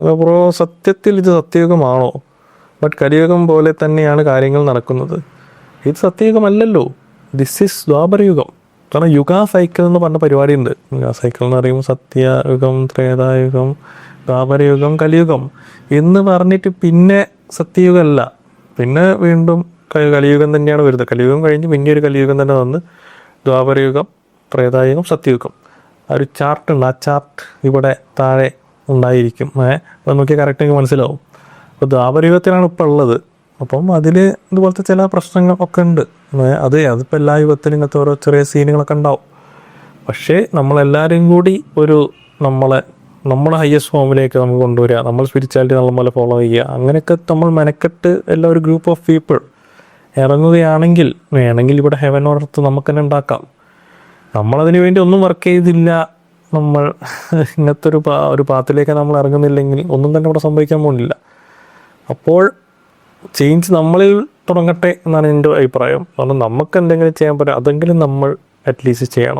Bro സത്യത്തിൽ ഇത് സത്യയുഗമാണോ? But കലിയുഗം പോലെ തന്നെയാണ് കാര്യങ്ങൾ നടക്കുന്നത്. ഇത് സത്യയുഗമല്ലല്ലോ. This is Dwapara Yuga. കാരണം യുഗ സൈക്കിൾ എന്ന് പറഞ്ഞ പരിപാടി ഉണ്ട് യുഗാ സൈക്കിൾ എന്ന് പറയുമ്പോൾ സത്യയുഗം ത്രേതായുഗം ദ്വാപരയുഗം കലിയുഗം എന്ന് പറഞ്ഞിട്ട് പിന്നെ സത്യയുഗമല്ല. പിന്നെ വീണ്ടും കലിയുഗം തന്നെയാണ് വരുന്നത്. കലിയുഗം കഴിഞ്ഞ് പിന്നെ ഒരു കലിയുഗം തന്നെ വന്ന് ദ്വാപരയുഗം ത്രേതായുഗം സത്യയുഗം. ആ ഒരു ചാർട്ട് ഉണ്ട്. ആ ചാർട്ട് ഇവിടെ താഴെ ഉണ്ടായിരിക്കും. ഏഹ് അപ്പോൾ നോക്കിയാൽ കറക്റ്റ് എനിക്ക് മനസ്സിലാവും. അപ്പോൾ ദ്വാപരയുഗത്തിലാണ് ഇപ്പോൾ ഉള്ളത്. അപ്പം അതിൽ ഇതുപോലത്തെ ചില പ്രശ്നങ്ങൾ ഒക്കെ ഉണ്ട്. അത് അതിപ്പോൾ എല്ലാ യുഗത്തിലും ഇങ്ങനത്തെ ഓരോ ചെറിയ സീനുകളൊക്കെ ഉണ്ടാവും. പക്ഷേ നമ്മളെല്ലാവരും കൂടി ഒരു നമ്മളെ നമ്മുടെ ഹയസ്റ്റ് ഫോമിലേക്ക് നമുക്ക് കൊണ്ടുവരിക. നമ്മൾ സ്പിരിച്വാലിറ്റി നമ്മളെ ഫോളോ ചെയ്യുക. അങ്ങനെയൊക്കെ നമ്മൾ മെനക്കെട്ട് എല്ലാ ഒരു ഗ്രൂപ്പ് ഓഫ് പീപ്പിൾ ഇറങ്ങുകയാണെങ്കിൽ വേണമെങ്കിൽ ഇവിടെ ഹെവൻ ഓർത്ത് നമുക്ക് തന്നെ ഉണ്ടാക്കാം. നമ്മളതിന് വേണ്ടി ഒന്നും വർക്ക് ചെയ്തില്ല നമ്മൾ ഇങ്ങനത്തെ ഒരു പാ ഒരു പാത്തിലേക്ക് നമ്മൾ ഇറങ്ങുന്നില്ലെങ്കിൽ ഒന്നും തന്നെ ഇവിടെ സംഭവിക്കാൻ പോകുന്നില്ല. അപ്പോൾ ചേഞ്ച് നമ്മളിൽ തുടങ്ങട്ടെ എന്നാണ് എന്റെ അഭിപ്രായം. കാരണം നമുക്ക് എന്തെങ്കിലും ചെയ്യാൻ പറ്റും. അതെങ്കിലും നമ്മൾ അറ്റ്ലീസ്റ്റ് ചെയ്യണം.